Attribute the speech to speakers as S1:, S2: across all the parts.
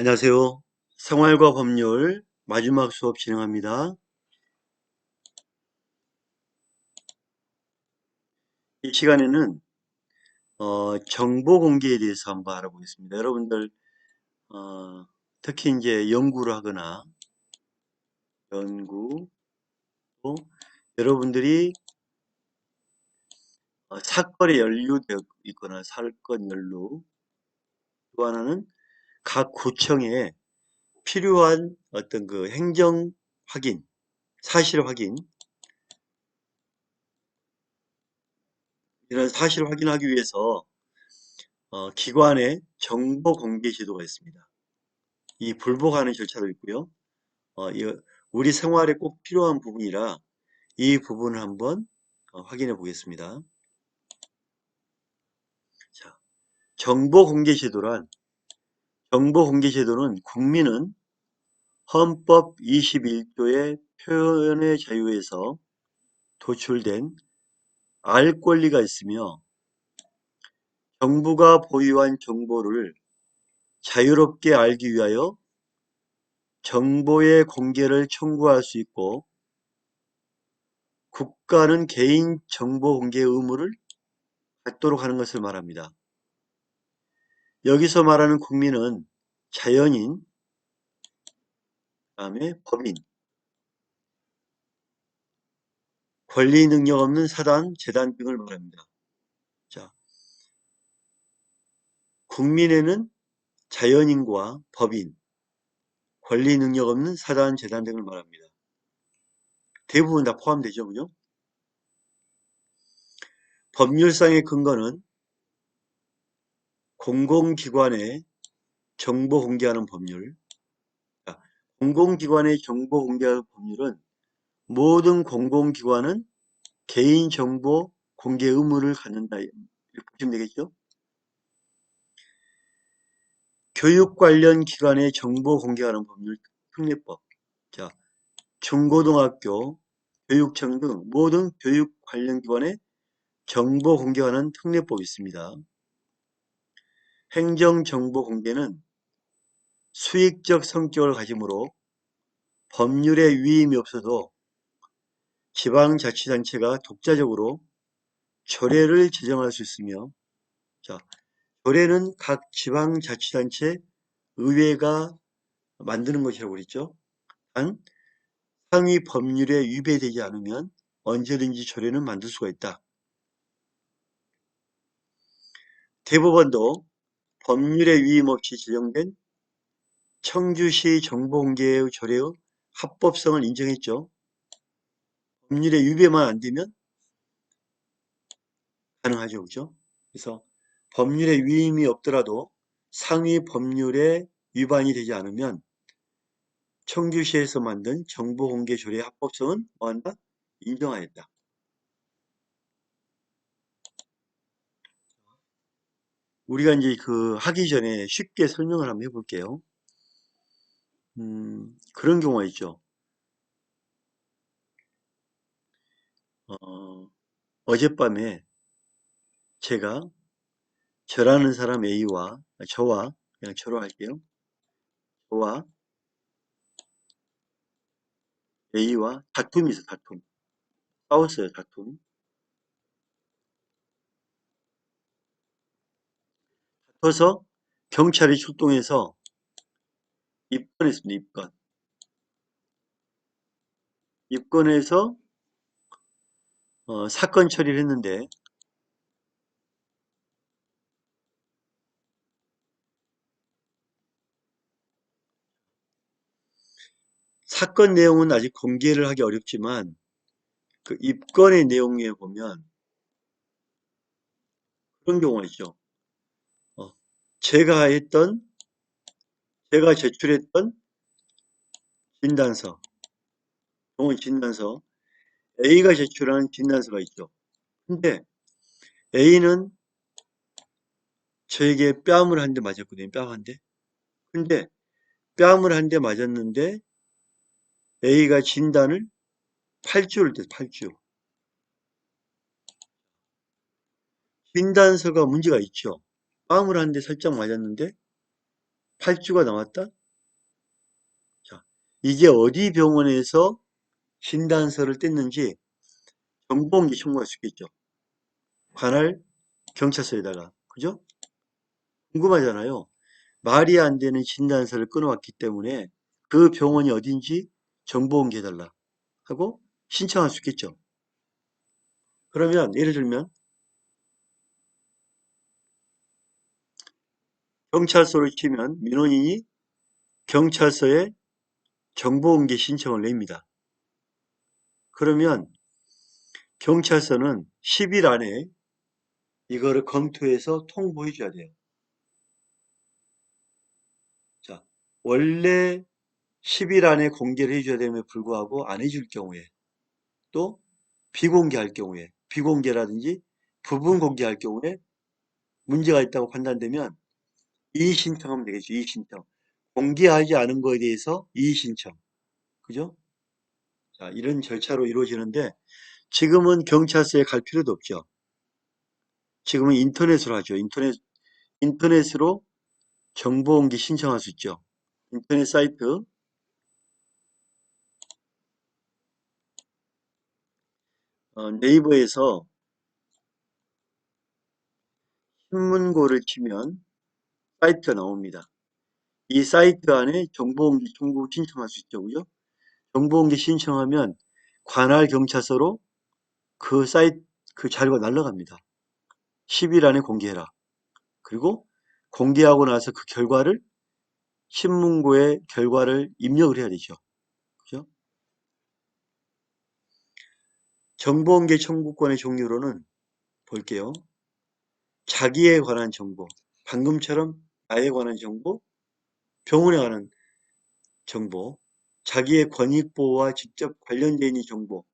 S1: 안녕하세요. 생활과 법률 마지막 수업 진행합니다. 이 시간에는 어, 정보 공개에 대해서 한번 알아보겠습니다. 여러분들 어, 특히 이제 연구를 하거나 연구 또 여러분들이 어, 사건에 연루되어 있거나 사건 연루 또 하나는 각 구청에 필요한 어떤 그 행정 확인, 사실 확인 이런 사실을 확인하기 위해서 어, 기관의 정보 공개 제도가 있습니다. 이 불복하는 절차도 있고요. 어, 이, 우리 생활에 꼭 필요한 부분이라 이 부분을 한번 어, 확인해 보겠습니다. 자, 정보 공개 제도란 정보 공개 제도는 국민은 헌법 21조의 표현의 자유에서 도출된 알 권리가 있으며 정부가 보유한 정보를 자유롭게 알기 위하여 정보의 공개를 청구할 수 있고 국가는 개인 정보 공개 의무를 갖도록 하는 것을 말합니다. 여기서 말하는 국민은 자연인, 다음에 법인, 권리 능력 없는 사단, 재단 등을 말합니다. 자, 국민에는 자연인과 법인, 권리 능력 없는 사단, 재단 등을 말합니다. 대부분 다 포함되죠, 그죠? 법률상의 근거는 공공기관의 정보 공개하는 법률. 자, 공공기관의 정보 공개하는 법률은 모든 공공기관은 개인정보 공개 의무를 갖는다. 이렇게 보시면 되겠죠? 교육 관련 기관의 정보 공개하는 법률 특례법. 자, 중고등학교, 교육청 등 모든 교육 관련 기관의 정보 공개하는 특례법이 있습니다. 행정정보 공개는 수익적 성격을 가지므로 법률에 위임이 없어도 지방자치단체가 독자적으로 조례를 제정할 수 있으며 자, 조례는 각 지방자치단체 의회가 만드는 것이라고 그랬죠. 단 상위 법률에 위배되지 않으면 언제든지 조례는 만들 수가 있다. 대법원도 법률에 위임 없이 제정된 청주시 정보공개의 조례의 합법성을 인정했죠. 법률에 위배만 안 되면 가능하죠. 그죠? 그래서 법률에 위임이 없더라도 상위 법률에 위반이 되지 않으면 청주시에서 만든 정보공개 조례의 합법성은 뭐한다? 인정하였다. 우리가 이제 그 하기 전에 쉽게 설명을 한번 해볼게요. 음, 그런 경우가 있죠. 어, 어젯밤에 제가 저라는 사람 A와 저와 그냥 저로 할게요. 저와 A와 다툼이 있어 다툼. 싸웠어요 다툼. 다퉈서 경찰이 출동해서 입건했습니다. 입건. 입건해서 어, 사건 처리를 했는데 사건 내용은 아직 공개를 하기 어렵지만 그 입건의 내용에 보면 그런 경우가 있죠. 어, 제가 했던 제가 제출했던 진단서 동원 진단서 A가 제출한 진단서가 있죠. 근데 A는 저에게 뺨을 한 대 맞았거든요. 뺨 한 대. 근데 뺨을 한 대 맞았는데 A가 진단을 8주를 때 8주. 진단서가 문제가 있죠. 한대 살짝 맞았는데 8주가 남았다? 자, 이게 어디 병원에서 진단서를 뗐는지 정보공개 청구할 수 있겠죠. 관할 경찰서에다가. 그죠? 궁금하잖아요. 말이 안 되는 진단서를 끊어왔기 때문에 그 병원이 어딘지 정보 공개해달라 하고 신청할 수 있겠죠. 그러면 예를 들면 경찰서를 치면 민원인이 경찰서에 정보공개 신청을 냅니다. 그러면 경찰서는 10일 안에 이거를 검토해서 통보해 줘야 돼요. 자, 원래 10일 안에 공개를 해줘야 됨에 불구하고 안 해줄 경우에 또 비공개할 경우에 비공개라든지 부분 공개할 경우에 문제가 있다고 판단되면 이의신청하면 되겠죠. 이의신청. 공개하지 않은 거에 대해서 이의신청. 그죠? 자, 이런 절차로 이루어지는데 지금은 경찰서에 갈 필요도 없죠. 지금은 인터넷으로 하죠. 인터넷, 인터넷으로 정보 공개 신청할 수 있죠. 인터넷 사이트. 어, 네이버에서 신문고를 치면 사이트가 나옵니다. 이 사이트 안에 정보공개 청구 신청할 수 있죠. 그죠? 정보공개 신청하면 관할 경찰서로 그 사이트, 그 자료가 날라갑니다. 10일 안에 공개해라. 그리고 공개하고 나서 그 결과를 신문고에 결과를 입력을 해야 되죠. 그죠? 정보공개 청구권의 종류로는 볼게요. 자기에 관한 정보, 방금처럼 나에 관한 정보, 병원에 관한 정보, 자기의 권익보호와 직접 관련되어 있는 정보,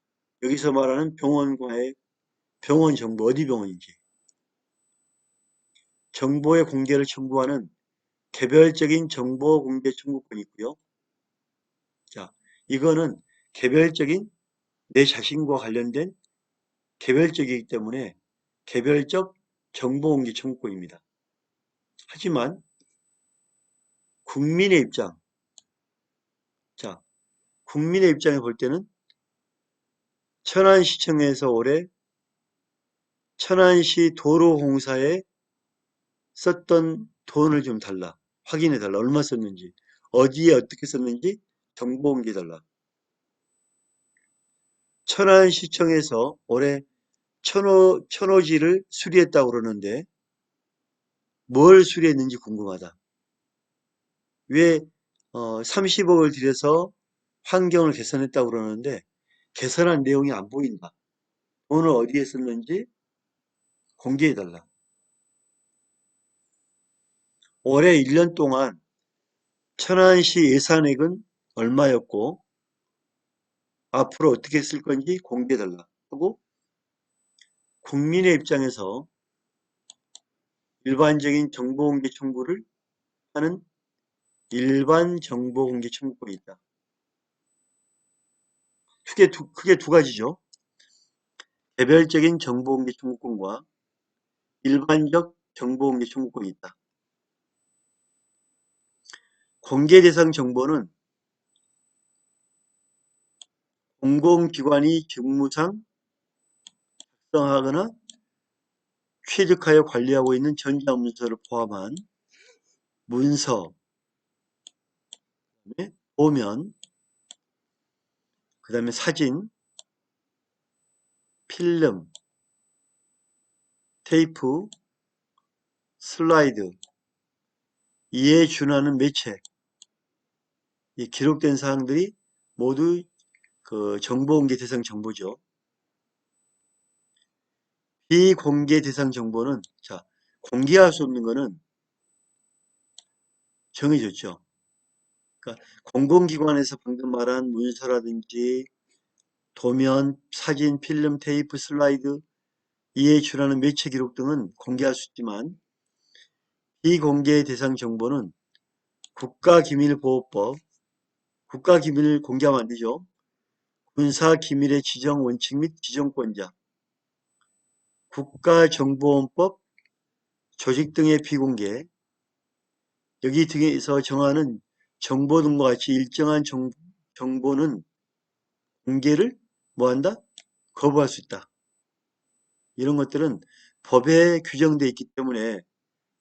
S1: 여기서 말하는 병원과의 병원 정보, 어디 병원인지, 정보의 공개를 청구하는 개별적인 정보 공개 청구권이 있고요. 자, 이거는 개별적인 내 자신과 관련된 개별적이기 때문에 개별적 정보 공개 청구권입니다. 하지만 국민의 입장, 자, 국민의 입장에 볼 때는 천안시청에서 올해 천안시 도로공사에 썼던 돈을 좀 달라. 확인해 달라. 얼마 썼는지. 어디에 어떻게 썼는지 정보 공개 달라. 천안시청에서 올해 천호, 천호지를 수리했다고 그러는데 뭘 수리했는지 궁금하다. 왜 어, 30억을 들여서 환경을 개선했다고 그러는데 개선한 내용이 안 보인다. 돈을 어디에 썼는지 공개해달라. 올해 1년 동안 천안시 예산액은 얼마였고 앞으로 어떻게 쓸 건지 공개해달라 하고 국민의 입장에서 일반적인 정보공개 청구를 하는 일반 정보공개 청구권이 있다. 크게 두, 크게 두 가지죠. 개별적인 정보공개 청구권과 일반적 정보공개 청구권이 있다. 공개 대상 정보는 공공기관이 직무상 작성하거나 취득하여 관리하고 있는 전자문서를 포함한 문서, 도면, 그 다음에 사진, 필름, 테이프, 슬라이드, 이에 준하는 매체, 이 기록된 사항들이 모두 그 정보공개 대상 정보죠. 비공개 대상 정보는 자 공개할 수 없는 거는 정해졌죠. 그러니까 공공기관에서 방금 말한 문서라든지 도면, 사진, 필름, 테이프, 슬라이드, 준하는 매체 기록 등은 공개할 수 있지만 비공개 대상 정보는 국가기밀보호법, 국가기밀 공개하면 안 되죠. 군사기밀의 지정 원칙 및 지정권자, 국가정보원법, 조직 등의 비공개, 여기 등에서 정하는 정보 등과 같이 일정한 정, 정보는 공개를 뭐한다? 거부할 수 있다. 이런 것들은 법에 규정되어 있기 때문에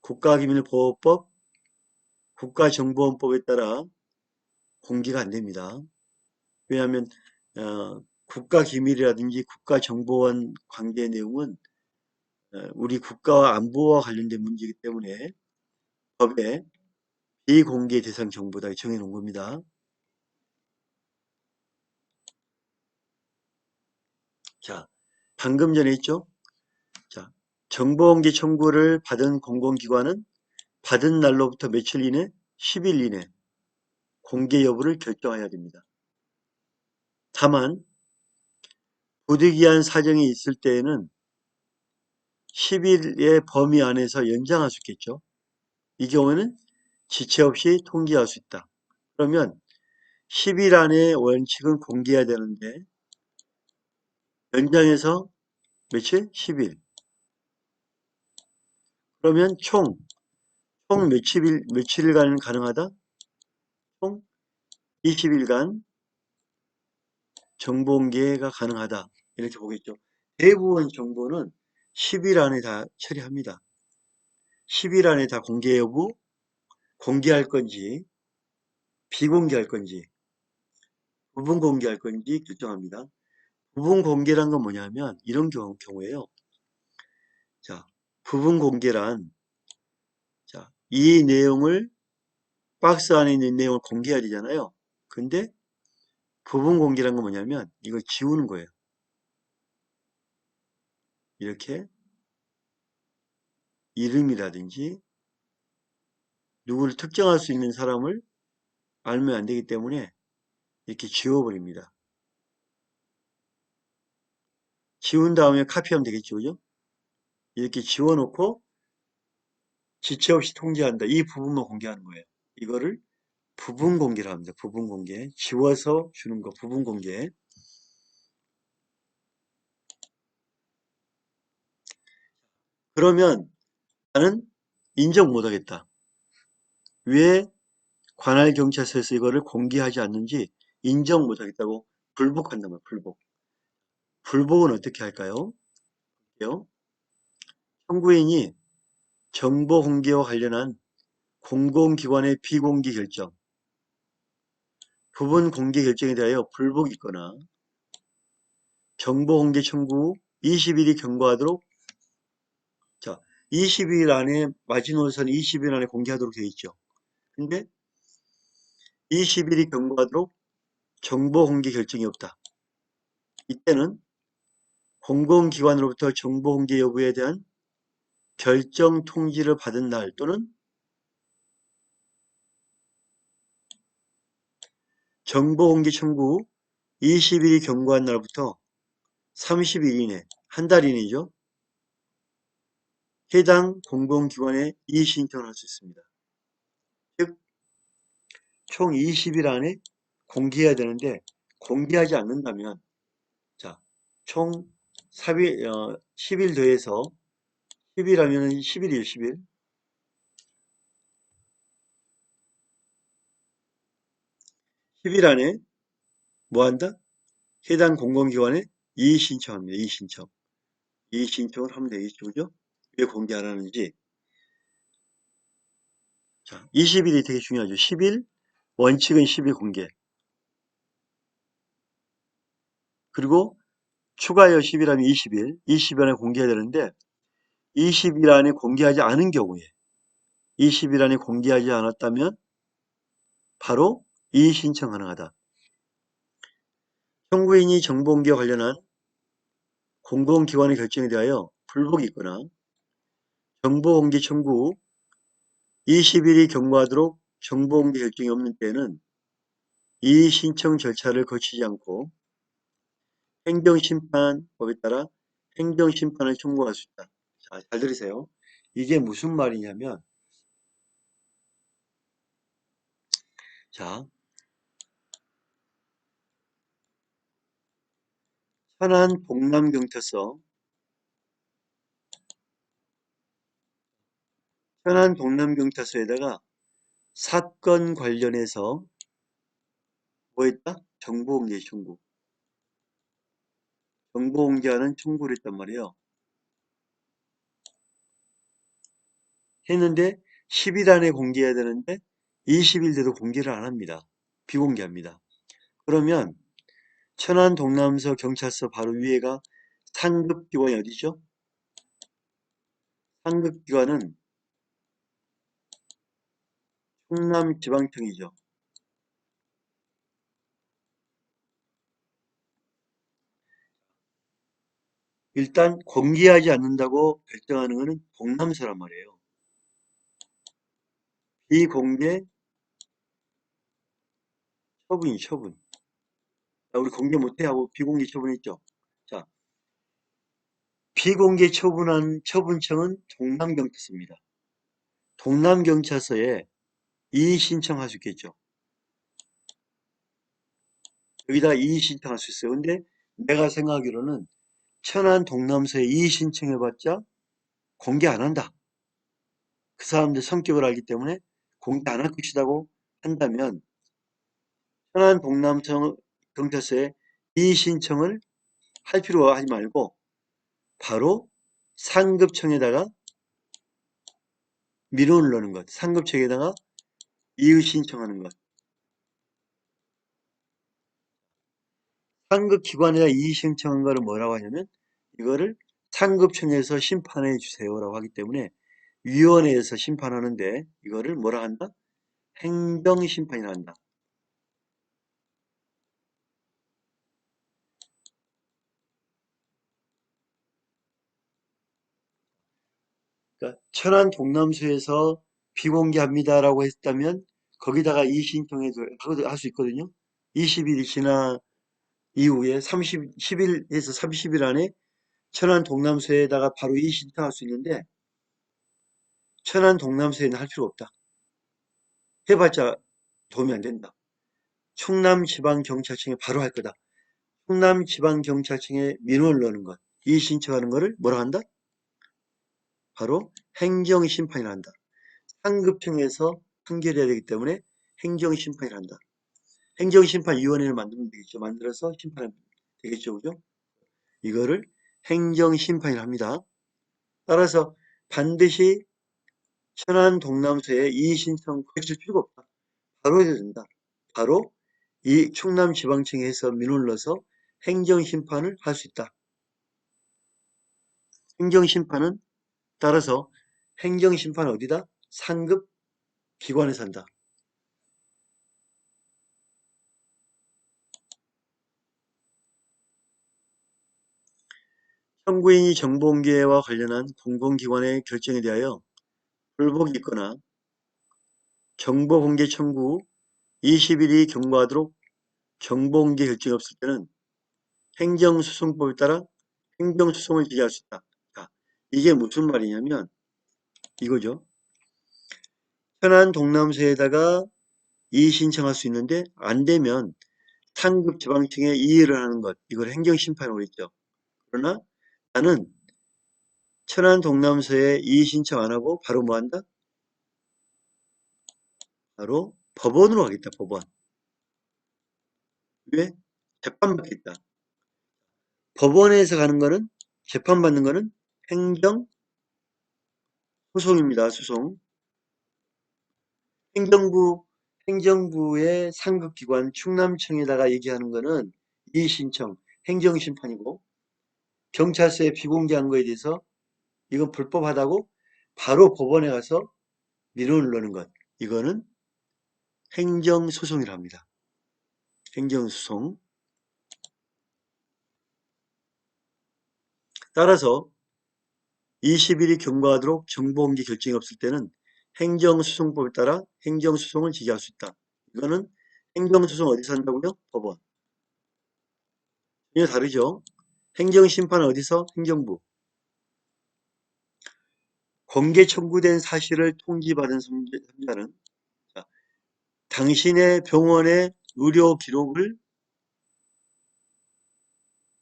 S1: 국가기밀보호법, 국가정보원법에 따라 공개가 안 됩니다. 왜냐하면 어, 국가기밀이라든지 국가정보원 관계 내용은 어, 우리 국가와 안보와 관련된 문제이기 때문에 법에 비공개 대상 정보다 정해 놓은 겁니다. 자, 방금 전에 있죠? 자, 정보공개 청구를 받은 공공기관은 받은 날로부터 며칠 이내, 10일 이내 공개 여부를 결정해야 됩니다. 다만 부득이한 사정이 있을 때에는 10일의 범위 안에서 연장할 수 있겠죠. 이 경우에는 지체 없이 통지할 수 있다. 그러면 10일 안에 원칙은 공개해야 되는데 연장해서 며칠? 10일. 그러면 총, 총 며칠, 며칠간 가능하다? 총 20일간 정보 공개가 가능하다. 이렇게 보겠죠. 대부분 정보는 10일 안에 다 처리합니다. 10일 안에 다 공개 여부, 공개할 건지, 비공개할 건지, 부분 공개할 건지 결정합니다. 부분 공개란 건 뭐냐면 이런 경우, 경우에요. 자, 부분 공개란 자, 이 내용을 박스 안에 있는 내용을 공개해야 되잖아요. 근데 부분 공개란 건 뭐냐면 이걸 지우는 거예요. 이렇게 이름이라든지 누구를 특정할 수 있는 사람을 알면 안 되기 때문에 이렇게 지워버립니다. 지운 다음에 카피하면 되겠죠. 그죠? 이렇게 지워놓고 지체 없이 통제한다. 이 부분만 공개하는 거예요. 이거를 부분 공개를 합니다. 부분 공개. 지워서 주는 거 부분 공개. 그러면 나는 인정 못하겠다. 왜 관할 경찰서에서 이거를 공개하지 않는지 인정 못하겠다고 불복한단 말이에요. 불복. 불복은 어떻게 할까요? 청구인이 정보 공개와 관련한 공공기관의 비공개 결정, 부분 공개 결정에 대하여 불복이 있거나 정보 공개 청구 후 20일이 경과하도록 자 20일 안에 마지노선 20일 안에 공개하도록 되어 있죠. 근데 20일이 경과하도록 정보 공개 결정이 없다. 이때는 공공기관으로부터 정보 공개 여부에 대한 결정 통지를 받은 날 또는 정보 공개 청구 20일이 경과한 날부터 30일 이내, 한 달 이내죠. 해당 공공기관에 이의신청을 할 수 있습니다. 즉, 총 20일 안에 공개해야 되는데 공개하지 않는다면 자, 총 4일, 어, 10일 더해서 10일 하면 10일이에요, 10일. 10일 안에 뭐 한다? 해당 공공기관에 이의 신청합니다. 이의 신청. 이의 신청을 하면 되겠죠. 그죠? 왜 공개 안 하는지. 자, 20일이 되게 중요하죠. 10일, 원칙은 10일 공개. 그리고 추가하여 10일 하면 20일, 20일 안에 공개해야 되는데 20일 안에 공개하지 않은 경우에 20일 안에 공개하지 않았다면 바로 이의 신청 가능하다. 청구인이 정보공개와 관련한 공공기관의 결정에 대하여 불복이 있거나 정보공개 청구 후 20일이 경과하도록 정보공개 결정이 없는 때에는 이의 신청 절차를 거치지 않고 행정심판법에 따라 행정심판을 청구할 수 있다. 자, 잘 들으세요. 이게 무슨 말이냐면 자, 천안 동남경찰서 천안 동남경찰서에다가 사건 관련해서 뭐 했다? 정보공개 청구. 정보공개하는 청구를 했단 말이에요. 했는데 10일 안에 공개해야 되는데 20일 돼도 공개를 안 합니다. 비공개합니다. 그러면 천안 동남서 경찰서 바로 위에가 상급기관이 어디죠? 상급기관은 충남지방청이죠. 일단 공개하지 않는다고 결정하는 것은 동남서란 말이에요. 비공개 처분이 처분. 자, 우리 공개 못해 하고 비공개 처분했죠. 자, 비공개 처분한 처분청은 동남경찰서입니다. 동남경찰서에 이의 신청할 수 있겠죠. 여기다 이의 신청할 수 있어요. 근데 내가 생각하기로는 천안 동남서에 이의 신청해봤자 공개 안 한다. 그 사람들 성격을 알기 때문에 공개 안 할 것이라고 한다면 천안 동남청 경찰서에 이의 신청을 할 필요가 하지 말고 바로 상급청에다가 민원을 넣는 것, 상급청에다가 이의 신청하는 것. 상급 기관에다 이의 신청한 거를 뭐라고 하냐면 이거를 상급청에서 심판해 주세요라고 하기 때문에 위원회에서 심판하는데 이거를 뭐라 한다? 행정심판이라 한다. 그러니까 천안 동남서에서 비공개합니다라고 했다면 거기다가 이 신청해도 할수 있거든요. 20일이 지나 이후에 30, 10일에서 30일 안에 천안 동남서에다가 바로 이 신청할 수 있는데 천안 동남서에는 할 필요 없다. 해봤자 도움이 안 된다. 충남지방경찰청에 바로 할 거다. 충남지방경찰청에 민원을 넣는 것, 이 신청하는 거를 뭐라 한다? 바로 행정심판이라 한다. 상급청에서 판결해야 되기 때문에 행정심판이라 한다. 행정심판위원회를 만들면 되겠죠. 만들어서 심판하면 되겠죠. 그죠? 이거를 행정심판이라 합니다. 따라서 반드시 천안 동남서에 이 신청 거칠 필요가 없다. 바로 해도 된다. 바로 이 충남지방청에서 민원을 넣어서 행정심판을 할 수 있다. 행정심판은 따라서 행정심판은 어디다? 상급 기관에서 한다. 청구인이 정보공개와 관련한 공공기관의 결정에 대하여 불복이 있거나 정보공개 청구 20일이 경과하도록 정보공개 결정이 없을 때는 행정소송법에 따라 행정소송을 제기할 수 있다. 자, 이게 무슨 말이냐면 이거죠. 현안 동남서에다가 이의 신청할 수 있는데 안 되면 상급 지방청에 이의를 하는 것 이걸 행정심판이라고 했죠. 그러나 나는 천안 동남서에 이의 신청 안 하고 바로 뭐 한다? 바로 법원으로 가겠다. 법원. 왜? 재판받겠다. 법원에서 가는 거는 재판받는 거는 행정 소송입니다. 소송. 행정부 행정부의 상급기관 충남청에다가 얘기하는 거는 이의 신청 행정심판이고 경찰서에 비공개한 거에 대해서 이건 불법하다고 바로 법원에 가서 민원을 넣는 것. 이거는 행정소송이라 합니다. 행정소송. 따라서 20일이 경과하도록 정보공개 결정이 없을 때는 행정소송법에 따라 행정소송을 제기할 수 있다. 이거는 행정소송 어디서 한다고요? 법원. 전혀 다르죠. 행정심판은 어디서? 행정부. 공개 청구된 사실을 통지받은 자, 당신의 병원의 의료 기록을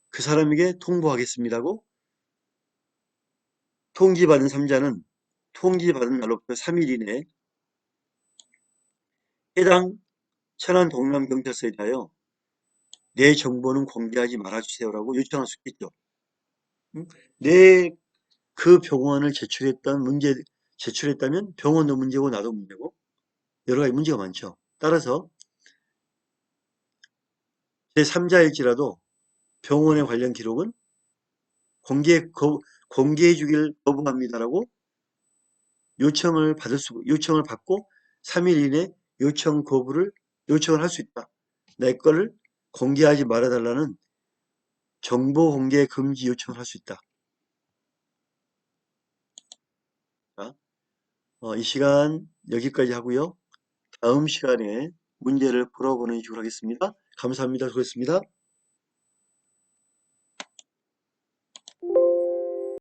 S1: 그 사람에게 통보하겠습니다고 통지받은 삼자는 통지받은 날로부터 3일 이내에 해당 천안 동남경찰서에 대하여 내 정보는 공개하지 말아주세요라고 요청할 수 있겠죠. 응? 내그 병원을 제출했던 문제, 제출했다면 병원도 문제고 나도 문제고 여러 가지 문제가 많죠. 따라서 제3자일지라도 병원에 관련 기록은 공개, 거, 공개해 주길 거부합니다라고 요청을 받을 수, 요청을 받고 3일 이내 요청 거부를 요청을 할 수 있다. 내 거를 공개하지 말아달라는 정보 공개 금지 요청을 할 수 있다. 자, 어, 이 시간 여기까지 하고요. 다음 시간에 문제를 풀어보는 식으로 하겠습니다. 감사합니다. 수고했습니다.